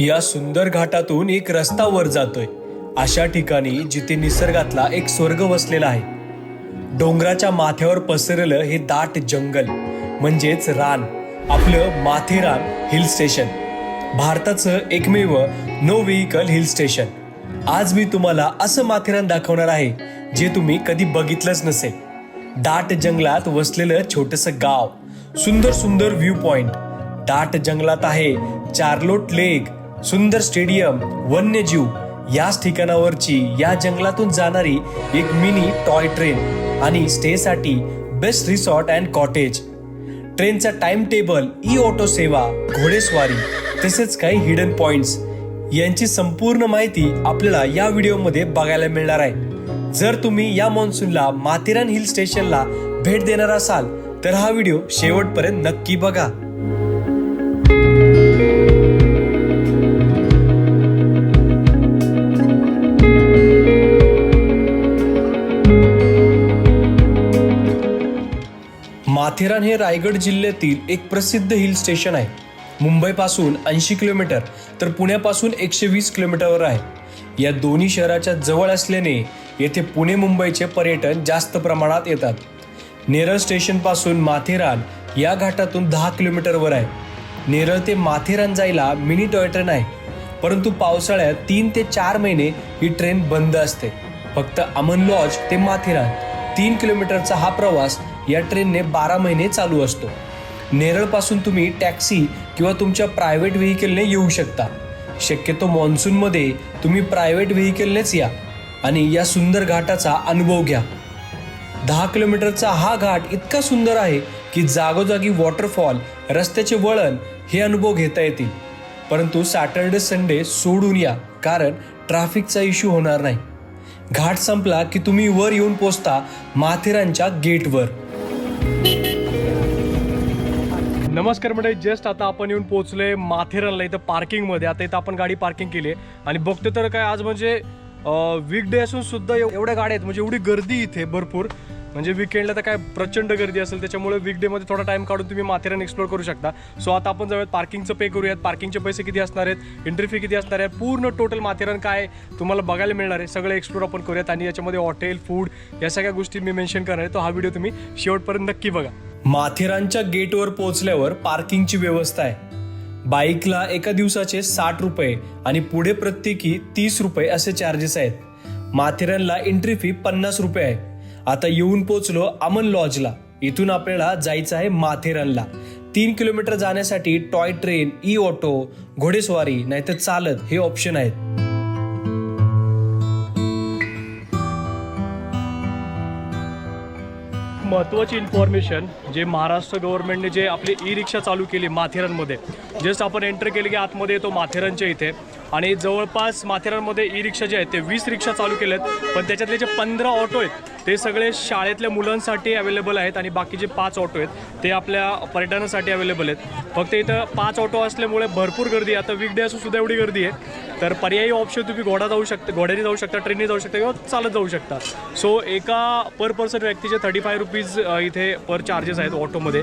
या सुंदर घाटातून एक रस्ता वर जातोय. अशा ठिकाणी जिथे निसर्गातला एक स्वर्ग वसलेला आहे. डोंगराच्या माथ्यावर पसरलं हे दाट जंगल म्हणजेच रान. आपलं माथेरान हिल स्टेशन. भारताचं एकमेव नो व्हेकल हिल स्टेशन. आज मी तुम्हाला असं माथेरान दाखवणार आहे जे तुम्ही कधी बघितलंच नसेल. दाट जंगलात वसलेलं छोटस गाव. सुंदर सुंदर व्ह्यू पॉइंट दाट जंगलात आहे चार्लोट लेक. सुंदर स्टेडियम वन्यजीव याच ठिकाणावरची या जंगलातून जाणारी एक मिनी टॉय ट्रेन आणि स्टेसाठी बेस्ट रिसॉर्ट अँड कॉटेज. ट्रेनचा टाइम टेबल ई ऑटो सेवा घोडेस्वारी तसेच काही हिडन पॉइंट्स. यांची संपूर्ण माहिती आपल्याला या व्हिडिओमध्ये बघायला मिळणार आहे. जर तुम्ही या मान्सूनला माथेरान हिल स्टेशनला भेट देणार असाल तर हा व्हिडिओ शेवटपर्यंत नक्की बघा. माथेरान हे रायगड जिल्ह्यातील एक प्रसिद्ध हिल स्टेशन आहे. मुंबईपासून ऐंशी किलोमीटर तर पुण्यापासून एकशे वीस किलोमीटरवर आहे. या दोन्ही शहराच्या जवळ असल्याने येथे पुणे मुंबईचे पर्यटन जास्त प्रमाणात येतात. नेरळ स्टेशनपासून माथेरान या घाटातून दहा किलोमीटरवर आहे. नेरळ ते माथेरान जायला मिनी टॉय ट्रेन आहे. परंतु पावसाळ्यात तीन ते चार महिने ही ट्रेन बंद असते. फक्त अमन लॉज ते माथेरान. तीन किलोमीटरचा हा प्रवास या ट्रेनने बारा महिने चालू असतो. नेरळपासून तुम्ही टॅक्सी किंवा तुमच्या प्रायव्हेट व्हेकलने येऊ शकता. शक्यतो मान्सूनमध्ये तुम्ही प्रायव्हेट व्हेकलनेच या आणि या सुंदर घाटाचा अनुभव घ्या. दहा किलोमीटरचा हा घाट इतका सुंदर आहे की जागोजागी वॉटरफॉल रस्त्याचे वळण हे अनुभव घेता येतील. परंतु सॅटर्डे संडे सोडून या कारण ट्रॅफिकचा इश्यू होणार नाही. घाट संपला की तुम्ही वर येऊन पोचता माथेरानच्या गेटवर. नमस्कार म्हणजे जस्ट आता आपण येऊन पोहोचलोय माथेरानला इथं पार्किंगमध्ये आता इथं आपण गाडी पार्किंग केली आहे. आणि बघतो तर काय आज म्हणजे वीकडे असून सुद्धा एवढ्या गाड्या आहेत. म्हणजे एवढी गर्दी इथे भरपूर. म्हणजे विकेंडला तर काय प्रचंड गर्दी असेल. त्याच्यामुळे वीकडेमध्ये थोडा टाइम काढून तुम्ही माथेरान एक्सप्लोर करू शकता. सो आता आपण जाऊयात पार्किंगचं पे करूयात. पार्किंगचे पैसे किती असणार आहेत? एंट्री फी किती असणार आहे? पूर्ण टोटल माथेरान काय तुम्हाला बघायला मिळणार आहे? सगळं एक्सप्लोर आपण करूयात. आणि याच्यामध्ये हॉटेल फूड या सगळ्या गोष्टी मी मेन्शन करणार आहे. तो हा व्हिडिओ तुम्ही शेवटपर्यंत नक्की बघा. माथेरानच्या गेटवर पोहोचल्यावर पार्किंगची व्यवस्था आहे. बाईकला एका दिवसाचे साठ रुपये आणि पुढे प्रत्येकी तीस रुपये असे चार्जेस आहेत. माथेरानला एंट्री फी पन्नास रुपये आहे. आता येऊन पोचलो अमन लॉजला. इथून आपल्याला जायचं आहे माथेरानला. तीन किलोमीटर जाण्यासाठी टॉय ट्रेन ई ऑटो घोडेस्वारी नाहीतर चालत हे ऑप्शन आहेत. महत्त्वाची इन्फॉर्मेशन जे महाराष्ट्र गव्हर्नमेंटने जे आपली ई रिक्षा चालू केली माथेरानमध्ये. जस्ट आपण एंटर केले की आतमध्ये येतो माथेरानच्या इथे. आणि जवळपास माथेरानमध्ये ई रिक्षा जे आहेत ते वीस रिक्षा चालू केल्यात पण त्याच्यातले जे पंधरा ऑटो आहेत ते सगळे शाळेतल्या मुलांसाठी अवेलेबल आहेत आणि बाकीचे पाच ऑटो आहेत ते आपल्या पर्यटनासाठी अवेलेबल आहेत. फक्त इथं पाच ऑटो असल्यामुळे भरपूर गर्दी आहे. आता वीकडे असून सुद्धा एवढी गर्दी आहे. तर पर्यायी ऑप्शन तुम्ही घोडा जाऊ शकता घोड्याने जाऊ शकता ट्रेनने जाऊ शकता किंवा चालत जाऊ शकता. सो एका पर पर्सन व्यक्तीचे थर्टी फाय रुपीज इथे पर चार्जेस आहेत ऑटोमध्ये.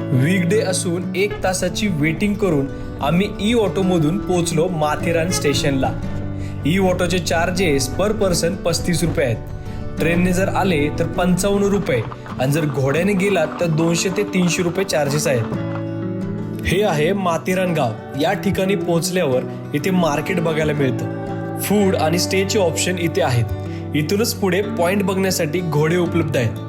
वीकडे असून एक तासाची वेटिंग करून आम्ही ई ऑटोमधून पोहोचलो माथेरान स्टेशनला. ई ऑटोचे चार्जेस पर पर्सन पस्तीस रुपये आहेत. ट्रेनने जर आले तर पंचावन्न रुपये. आणि जर घोड्याने गेलात तर दोनशे ते तीनशे रुपये चार्जेस आहेत. हे आहे माथेरान गाव. या ठिकाणी पोहोचल्यावर इथे मार्केट बघायला मिळतं. फूड आणि स्टेचे ऑप्शन इथे आहेत. इथूनच पुढे पॉइंट बघण्यासाठी घोडे उपलब्ध आहेत.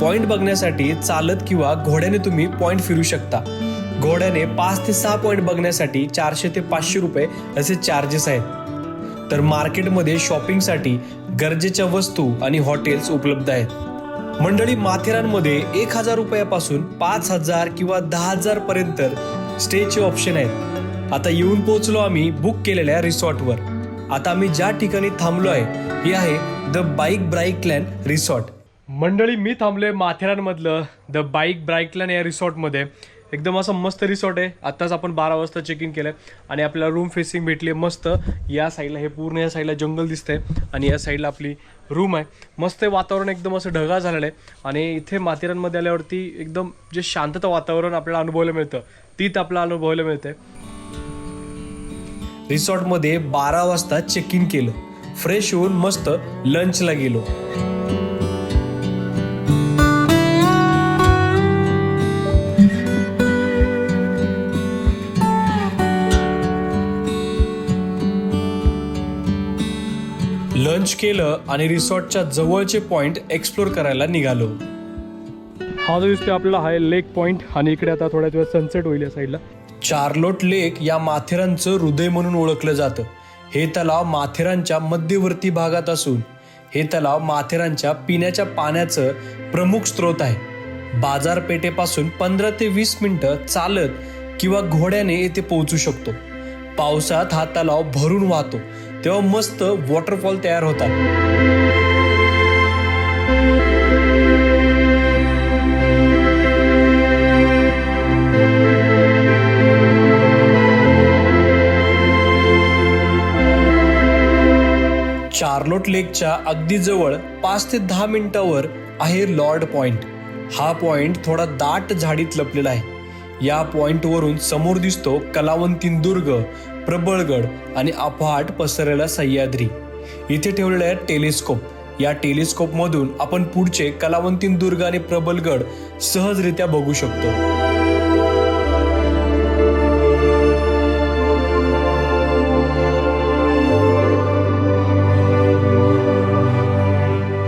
पॉइंट बघण्यासाठी चालत किंवा घोड्याने तुम्ही पॉइंट फिरू शकता. घोड्याने पाच ते सहा पॉइंट बघण्यासाठी चारशे ते पाचशे रुपये असे चार्जेस आहेत. तर मार्केटमध्ये शॉपिंगसाठी गरजेच्या वस्तू आणि हॉटेल्स उपलब्ध आहेत. मंडळी माथेरानमध्ये एक हजार रुपयापासून पाच हजार किंवा दहा हजार पर्यंत स्टेचे ऑप्शन आहेत. आता येऊन पोहोचलो आम्ही बुक केलेल्या रिसॉर्टवर आता आम्ही ज्या ठिकाणी थांबलो आहे हे आहे द बाईक ब्राईक क्लॅन रिसॉर्ट मंडळी मी थांबलोय माथेरानमधलं द बाईक ब्राईकलँड या रिसॉर्टमध्ये एकदम असं मस्त रिसॉर्ट आहे. आत्ताच आपण बारा वाजता चेक इन केलं आणि आपल्याला रूम फेसिंग भेटली आहे मस्त. या साईडला हे पूर्ण या साईडला जंगल दिसतंय आणि या साईडला आपली रूम आहे. मस्त वातावरण एकदम असं ढगाळ झालेलं आहे. आणि इथे माथेरानमध्ये आल्यावरती एकदम जे शांतता वातावरण आपल्याला अनुभवायला मिळतं तीच आपल्याला अनुभवायला मिळते रिसॉर्टमध्ये बारा वाजता चेक इन केलं. फ्रेश होऊन मस्त लंचला गेलो. लंच केलं आणि रिसॉर्टच्या जवळचे पॉइंट एक्सप्लोर करायला निघालो. हा जो दिसतोय आपल्याला हा लेक पॉइंट आणि इकडे आता थोड्या वेळ सनसेट होईल या साईडला चार्लोट लेक या माथेरानचं हृदय म्हणून ओळखलं जातं. हे तलाव माथेरानच्या मध्यवर्ती भागात असून हे तलाव माथेरानच्या पिण्याच्या पाण्याचं प्रमुख स्रोत आहे. बाजारपेठेपासून पंधरा ते वीस मिनिटं चालत किंवा घोड्याने येथे पोहोचू शकतो. पावसात हा तलाव भरून वाहतो. तेव्हा मस्त वॉटरफॉल तयार होतात. चार्लोट लेकच्या अगदी जवळ पाच ते दहा मिनिटावर आहे लॉर्ड पॉइंट. हा पॉइंट थोडा दाट झाडीत लपलेला आहे. या पॉइंटवरून समोर दिसतो कलावंतीन दुर्ग. प्रबळगड आणि अफाट पसरलेला सह्याद्री. इथे ठेवलेला आहे टेलिस्कोप. या टेलिस्कोप मधून आपण पुढचे कलावंतीन दुर्ग आणि प्रबलगड सहजरित्या बघू शकतो.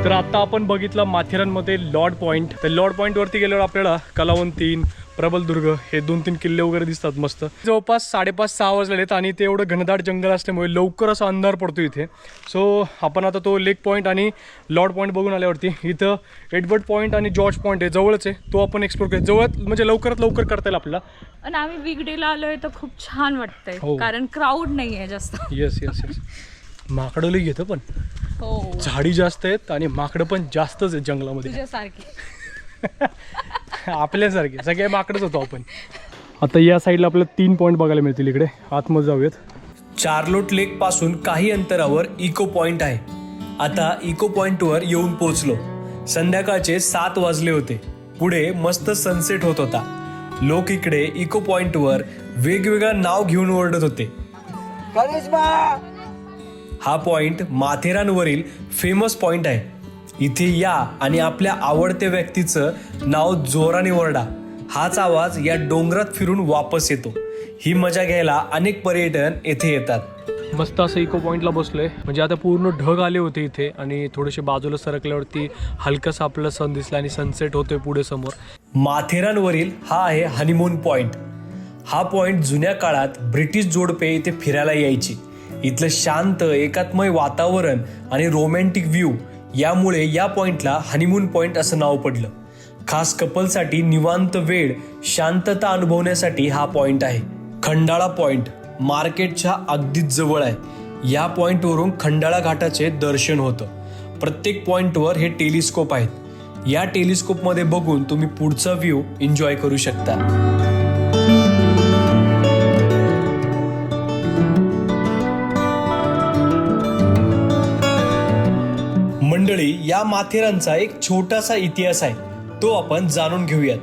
तर आता आपण बघितलं माथेरानमध्ये लॉर्ड पॉईंट तर लॉर्ड पॉईंटवरती गेल्यावर आपल्याला कलावंतीन प्रबलदुर्ग हे दोन तीन किल्ले वगैरे दिसतात मस्त. जवळपास साडेपाच सहा वाजलेले आहेत आणि ते एवढं घनदाट जंगल असल्यामुळे लवकर असा अंधार पडतो इथे. सो आपण आता तो लेक पॉईंट आणि लॉर्ड पॉईंट बघून आल्यावरती इथं एडवर्ड पॉईंट आणि जॉर्ज पॉईंट आहे जवळच आहे. तो आपण एक्सप्लोर करू जवळ म्हणजे लवकरात लवकर करता येईल आपल्याला. आणि आम्ही वीकडेला आलोय तर खूप छान हो. वाटतंय कारण क्राऊड नाहीये जास्त. येस येस येस माकडं लई घेतं पण. हो. झाडी जास्त आहेत आणि माकडं पण जास्तच आहेत जंगलामध्ये. तुझ्यासारखी. आपल्यासारखे सगळे माकडच होतो आपण. आता या साईडला आपल्याला तीन पॉईंट बघायला मिळतील इकडे. आतमध्ये जाऊयात. चार्लोट लेकपासून काही अंतरावर इको पॉइंट आहे. आता इको पॉइंटवर येऊन पोहोचलो. संध्याकाळचे सात वाजले होते. पुढे मस्त सनसेट होत होता. लोक इकडे इको पॉइंटवर वेगवेगळं नाव घेऊन ओरडत होते. हा पॉइंट माथेरानवरील फेमस पॉइंट आहे. इथे या आणि आपल्या आवडत्या व्यक्तीचं नाव जोराने ओरडा. हाच आवाज या डोंगरात फिरून वापस येतो. ही मजा घ्यायला अनेक पर्यटन येथे येतात. मस्त असं इको पॉइंटला बसलोय. म्हणजे आता पूर्ण ढग आले होते इथे आणि थोडेसे बाजूला सरकल्यावरती हलकंसं आपल्याला सन दिसला आणि सनसेट होतोय पुढे समोर. माथेरानवरील हा आहे हनीमून पॉइंट हा पॉइंट जुन्या काळात ब्रिटिश जोडपे इथे फिरायला यायची. इथलं शांत एकात्मय वातावरण आणि रोमॅन्टिक व्ह्यू यामुळे या पॉइंटला हनीमून पॉइंट असं नाव पडलं. खास कपलसाठी निवांत वेळ शांतता अनुभवण्यासाठी हा पॉइंट आहे. खंडाळा पॉइंट मार्केटच्या अगदीच जवळ आहे. या पॉइंटवरून खंडाळा घाटाचे दर्शन होतं. प्रत्येक पॉइंटवर हे टेलिस्कोप आहेत. या टेलिस्कोपमध्ये बघून तुम्ही पुढचा व्ह्यू एन्जॉय करू शकता. मंडळी या माथेरानचा एक छोटासा इतिहास आहे. तो आपण जाणून घेऊयात.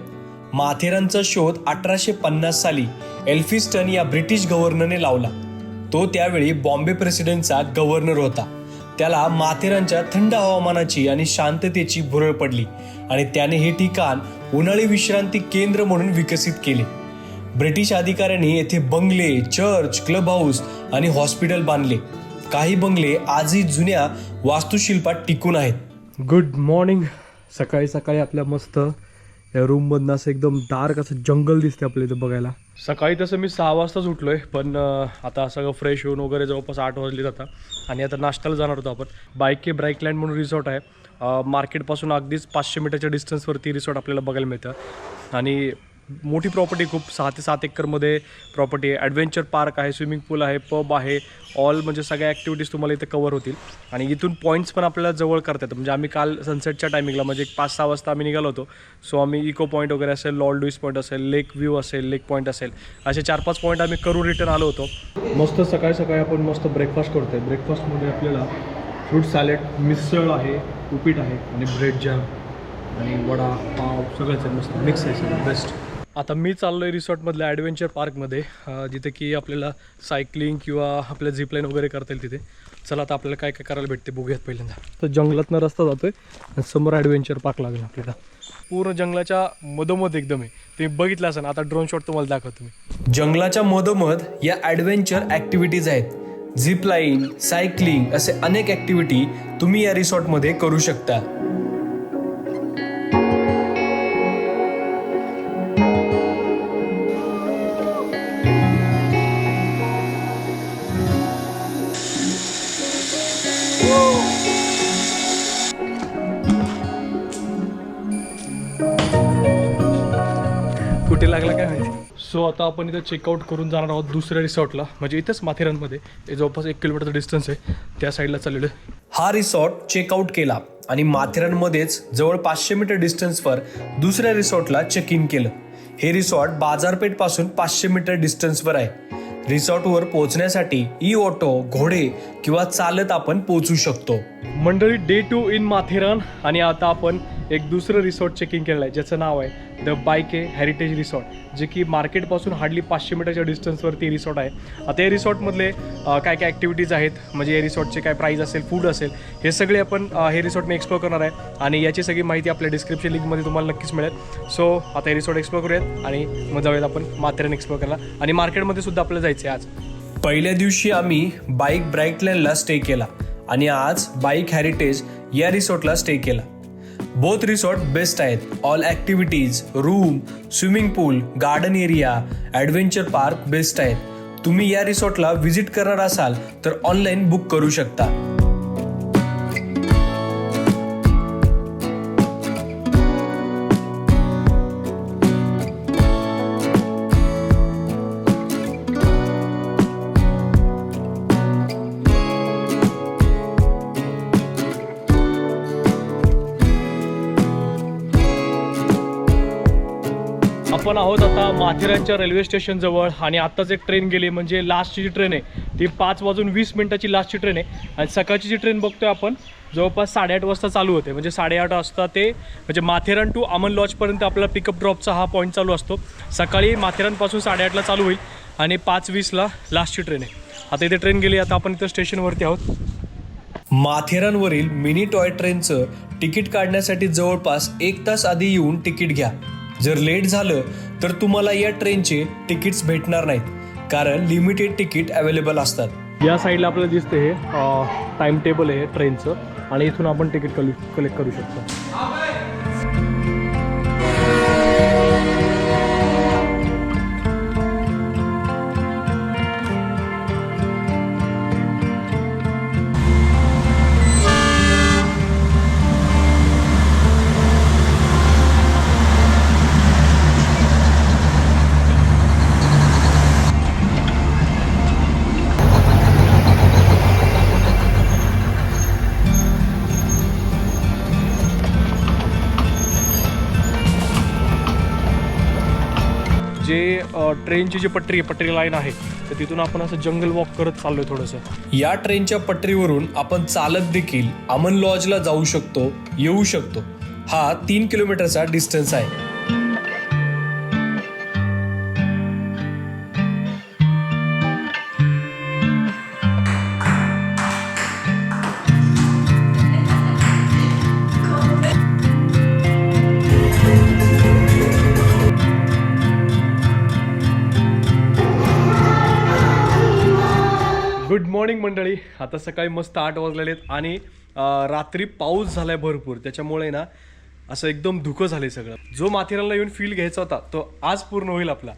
माथेरानचा शोध अठराशे पन्नास साली एल्फिस्टन या ब्रिटिश गव्हर्नरने लावला. तो त्यावेळी बॉम्बे प्रेसिडेंटचा गव्हर्नर होता. त्याला माथेरानच्या थंड हवामानाची आणि शांततेची भुरळ पडली आणि त्याने हे ठिकाण उन्हाळी विश्रांती केंद्र म्हणून विकसित केले. ब्रिटिश अधिकाऱ्यांनी येथे बंगले चर्च क्लब हाऊस आणि हॉस्पिटल बांधले. काही बंगले आजही जुन्या वास्तुशिल्पात टिकून आहेत. गुड मॉर्निंग सकाळी सकाळी आपल्या मस्त या रूममधनं असं एकदम डार्क असं जंगल दिसते आपल्या इथं बघायला. सकाळी तसं मी सहा वाजताच उठलोय पण अं, आता सगळं फ्रेश होऊन वगैरे जवळपास आठ वाजले जाता आणि आता नाश्त्याला जाणार होतो आपण. बाईके ब्राईकलँड म्हणून रिसॉर्ट आहे. मार्केटपासून अगदीच पाचशे मीटरच्या डिस्टन्सवरती रिसॉर्ट आपल्याला बघायला मिळतं. आणि मोठी प्रॉपर्टी खूप सहा ते सात एकरमध्ये प्रॉपर्टी आहे. ॲडव्हेंचर पार्क आहे स्विमिंग पूल आहे पब आहे. ऑल म्हणजे सगळ्या ॲक्टिव्हिटीज तुम्हाला इथे कवर होतील. आणि इथून पॉईंट्स पण आपल्याला जवळ करता येतात. म्हणजे आम्ही काल सनसेटच्या टायमिंगला म्हणजे एक पाच सहा वाजता आम्ही निघालो होतो. सो आम्ही इको पॉईंट वगैरे असेल लॉर्ड लुईस पॉईंट असेल लेक व्ह्यू असेल लेक पॉईंट असेल. असे चार पाच पॉईंट आम्ही करून रिटर्न आलो होतो. मस्त सकाळी सकाळी आपण मस्त ब्रेकफास्ट करतो आहे ब्रेकफास्टमध्ये आपल्याला फ्रूट सॅलेड मिसळ आहे उपीट आहे आणि ब्रेड जॅम आणि वडा पाव सगळंच आहे. मस्त मिक्स आहे सगळं. बेस्ट आता मी चाललो आहे रिसॉर्टमधल्या ॲडव्हेंचर पार्कमध्ये जिथे की आपल्याला सायकलिंग किंवा आपल्या झिपलाईन वगैरे करता येईल तिथे. चला आता आपल्याला काय काय करायला भेटते बघूयात पहिल्यांदा. तर जंगलातनं रस्ता जातोय आहे समोर ॲडव्हेंचर पार्क लागेल आपल्याला. पूर्ण जंगलाच्या मधोमध एकदम आहे. तुम्ही बघितलं असेल आता ड्रोन शॉट तुम्हाला दाखवतो मी. जंगलाच्या मधोमध या ॲडव्हेंचर ॲक्टिव्हिटीज आहेत. झिप लाईन सायकलिंग असे अनेक ॲक्टिव्हिटी तुम्ही या रिसॉर्टमध्ये करू शकता. लागला काय माहिती? सो आता आपण इथं चेकआउट करून जाणार आहोत दुसऱ्या रिसॉर्टला. म्हणजे इथंच माथेरानमध्ये. हे जवळपास एक किलोमीटरचं डिस्टन्स आहे. त्या साईडला चाललेलं. हा रिसॉर्ट चेकआउट केला आणि माथेरानमध्येच जवळ पाचशे मीटर डिस्टन्सवर दुसऱ्या रिसॉर्टला चेक इन केलं. हे रिसॉर्ट बाजारपेठपासून पाचशे मीटर डिस्टन्सवर आहे. रिसॉर्टवर पोहोचण्यासाठी ई ऑटो घोडे किंवा चालत आपण पोहोचू शकतो. मंडळी डे टू इन माथेरान आणि आता आपण एक दुसरं रिसॉर्ट चेकिंग केलं आहे ज्याचं नाव आहे द बायके हेरिटेज रिसॉर्ट जे की मार्केटपासून हार्डली पाचशे मीटरच्या डिस्टन्सवरती रिसॉर्ट आहे. आता या रिसॉर्टमधले काय काय ॲक्टिव्हिटीज आहेत? म्हणजे या रिसॉर्टचे काय प्राईज असेल फूड असेल हे सगळे आपण हे रिसॉर्टने मी एक्सप्लोर करणार आहे. आणि याची सगळी माहिती आपल्या डिस्क्रिप्शन लिंकमध्ये तुम्हाला नक्कीच मिळेल. सो आता हे रिसॉर्ट एक्सप्लोर करूयात आणि मग जाऊयात आपण माथेरान एक्सप्लोर करायला. आणि मार्केटमध्ये सुद्धा आपल्याला जायचं आहे आज. पहिल्या दिवशी आम्ही बाईक ब्राईटलँडला स्टे केला. आणि आज बाईक हॅरिटेज या रिसॉर्टला स्टे केला. बोथ रिसॉर्ट बेस्ट आहेत. All activities room swimming pool garden area adventure park best आहेत. तुम्ही या रिसॉर्टला व्हिजिट करणार असाल तर ऑनलाईन बुक करू शकता. आपण आहोत आता माथेरानच्या रेल्वे स्टेशन जवळ आणि आत्ताच एक ट्रेन गेली म्हणजे लास्टची जी ट्रेन आहे ती पाच वाजून वीस मिनिटाची लास्टची ट्रेन आहे. आणि सकाळची जी ट्रेन बघतोय आपण जवळपास साडेआठ वाजता चालू होते. म्हणजे साडेआठ वाजता ते म्हणजे माथेरान टू अमन लॉजपर्यंत आपला पिकअप ड्रॉपचा हा पॉईंट चालू असतो. सकाळी माथेरानपासून साडेआठला चालू होईल आणि पाच वीसला लास्टची ट्रेन आहे. आता इथे ट्रेन गेली आता आपण इथं स्टेशनवरती आहोत. माथेरानवरील मिनी टॉय ट्रेनचं तिकीट काढण्यासाठी जवळपास एक तास आधी येऊन तिकीट घ्या. जर लेट झालं तर तुम्हाला या ट्रेनचे तिकीट्स भेटणार नाहीत कारण लिमिटेड तिकीट अवेलेबल असतात. या साईडला आपल्याला दिसते हे टाइम टेबल आहे ट्रेनचं आणि इथून आपण तिकीट कलेक्ट करू शकतो. जे ट्रेनची जी पटरी आहे पटरी लाईन आहे तर तिथून आपण असं जंगल वॉक करत चाललोय थोडंसं. या ट्रेनच्या पटरीवरून आपण चालत देखील अमन लॉजला जाऊ शकतो येऊ शकतो. हा तीन किलोमीटरचा डिस्टन्स आहे. मॉर्निंग मंडळी. आता सकाळी मस्त आठ वाजलेले आहेत आणि रात्री पाऊस झालाय भरपूर. त्याच्यामुळे ना असं एकदम धुकं झालंय सगळं. जो माथेरानला येऊन फील घ्यायचा होता तो आज पूर्ण होईल आपला.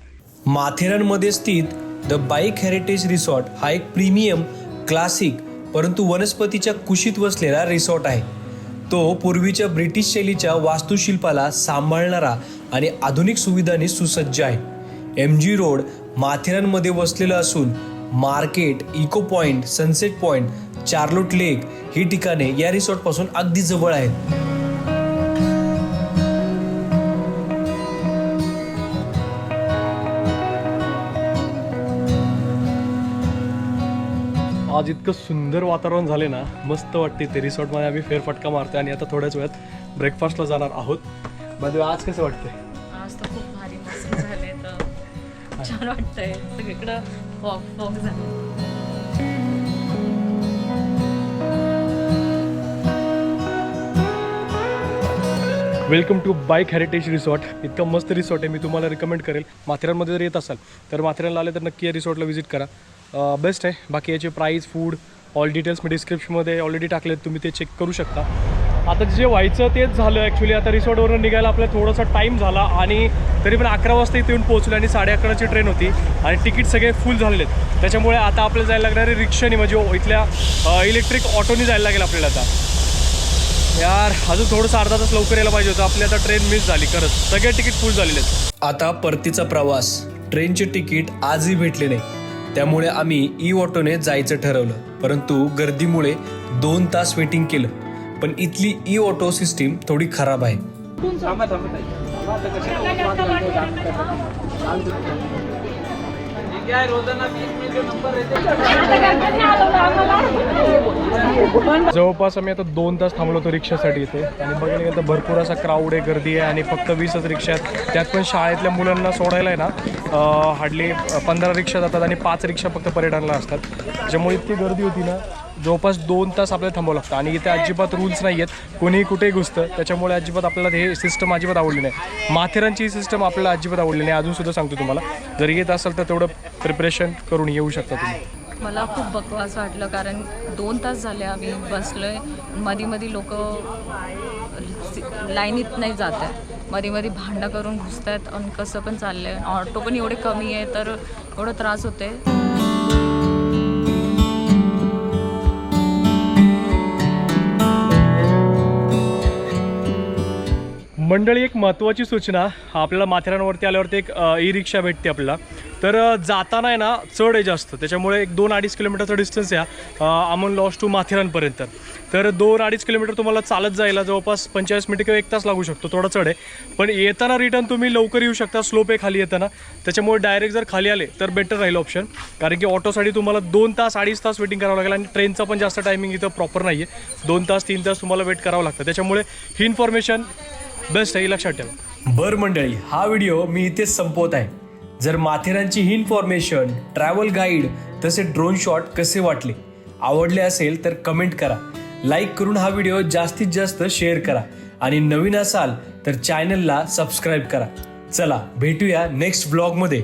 माथेरानमध्ये स्थित द बाईक हेरिटेज रिसॉर्ट हा एक प्रीमियम क्लासिक परंतु वनस्पतीच्या कुशीत वसलेला रिसॉर्ट आहे. तो पूर्वीच्या ब्रिटिश शैलीच्या वास्तुशिल्पाला सांभाळणारा आणि आधुनिक सुविधांनी सुसज्ज आहे. एम जी रोड माथेरानमध्ये वसलेला असून market echo point sunset point Charlotte lake ही ठिकाणे या रिसॉर्टपासून अगदी जवळ आहेत. आज इतकं सुंदर वातावरण झाले ना मस्त वाटते ते रिसॉर्टमध्ये आम्ही फेरफटका मारतोय आणि आता थोड्याच वेळात ब्रेकफास्टला जाणार आहोत. म्हणजे आज कसं वाटतंय? आज तर खूप भारी झालं खूप छान वाटतंय. सगळीकडं फॉग फॉग झालं welcome to bike heritage resort इतकं मस्त रिसॉर्ट आहे मी तुम्हाला रिकमेंड करेल. माथेरानमध्ये जर येत असाल तर माथेरानला आले तर नक्की या रिसॉर्टला व्हिजिट करा. बेस्ट आहे. बाकी याचे प्राईस फूड ऑल डिटेल्स मी डिस्क्रिप्शनमध्ये ऑलरेडी टाकले तुम्ही ते चेक करू शकता. आता जे व्हायचं तेच झालं ॲक्च्युली आता रिसॉर्टवरून निघायला आपल्याला थोडासा टाईम झाला आणि तरी पण अकरा वाजता इथे येऊन पोहोचलो आणि साडे अकराची ट्रेन होती. आणि तिकीट सगळे फुल झालेले आहेत. त्याच्यामुळे आता आपल्याला जायला लागणार आहे रिक्षाने म्हणजे इथल्या इलेक्ट्रिक ऑटोनी जायला लागेल आपल्याला आता. यार अजून थोडंसं अर्धा तास लवकर यायला पाहिजे होतं. आपली आता ट्रेन मिस झाली खरंच. सगळे तिकीट फुल झालेले आहेत. आता परतीचा प्रवास. ट्रेनचे तिकीट आजही भेटले नाही. त्यामुळे आम्ही ई ऑटोने जायचं ठरवलं. परंतु गर्दीमुळे दोन तास वेटिंग केलं. पण इथली ई ऑटो सिस्टीम थोडी खराब आहे. जवळपास आम्ही आता दोन तास थांबलो होतो रिक्षासाठी इथे. आणि बघायला गेलं तर भरपूर असा क्राऊड आहे गर्दी आहे आणि फक्त वीसच रिक्षा आहेत. त्यात पण शाळेतल्या मुलांना सोडायला आहे ना हार्डली पंधरा रिक्षा जातात आणि पाच रिक्षा फक्त पर्यटनला असतात. त्याच्यामुळे इतकी गर्दी होती ना जवळपास दोन तास आपल्याला थांबावं लागतं. आणि इथे अजिबात रूल्स नाही आहेत. कोणीही कुठेही घुसतं. त्याच्यामुळे अजिबात आपल्याला हे सिस्टम अजिबात आवडली नाही. माथेरानची ही सिस्टम आपल्याला अजिबात आवडली नाही. अजूनसुद्धा सांगतो तुम्हाला. जर येत असाल तर तेवढं प्रिपरेशन करून येऊ शकता तुम्ही. मला खूप बकवास वाटलं कारण दोन तास झाले आम्ही बसलोय. मधी मधी लोक लाईनीत नाही जात आहेत. मध्ये मध्ये भांडणं करून घुसत आहेत आणि कसं पण चाललंय. ऑटो पण एवढे कमी आहे तर एवढं त्रास होते मंडळी एक महत्त्वाची सूचना. आपल्याला माथेरानवरती आल्यावरती एक ई रिक्षा भेटते आपल्याला. तर जाताना आहे ना चढ आहे जास्त. त्याच्यामुळे एक दोन अडीच किलोमीटरचा डिस्टन्स आहे आमन लॉस टू माथेरानपर्यंत. तर दोन अडीच किलोमीटर तुम्हाला चालत जायला जवळपास पंचेचाळीस मिनिटं किंवा एक तास लागू शकतो थोडा चढ आहे. पण येताना रिटर्न तुम्ही लवकर येऊ शकता स्लोप आहे खाली येताना. त्याच्यामुळे डायरेक्ट जर खाली आले तर बेटर राहील ऑप्शन. कारण की ऑटोसाठी तुम्हाला दोन तास अडीच तास वेटिंग करावं लागेल आणि ट्रेनचा पण जास्त टायमिंग इथं प्रॉपर नाही आहे दोन तास तीन तास तुम्हाला वेट करावं लागतं. त्याच्यामुळे ही इन्फॉर्मेशन बेस्ट आहे हे लक्षात ठेवा. बर मंडळी हा व्हिडिओ मी इथेच संपवत आहे. जर माथेरानची ही इन्फॉर्मेशन ट्रॅव्हल गाईड तसे ड्रोन शॉट कसे वाटले आवडले असेल तर कमेंट करा. लाईक करून हा व्हिडिओ जास्तीत जास्त शेअर करा. आणि नवीन असाल तर चॅनलला सबस्क्राईब करा. चला भेटूया नेक्स्ट ब्लॉगमध्ये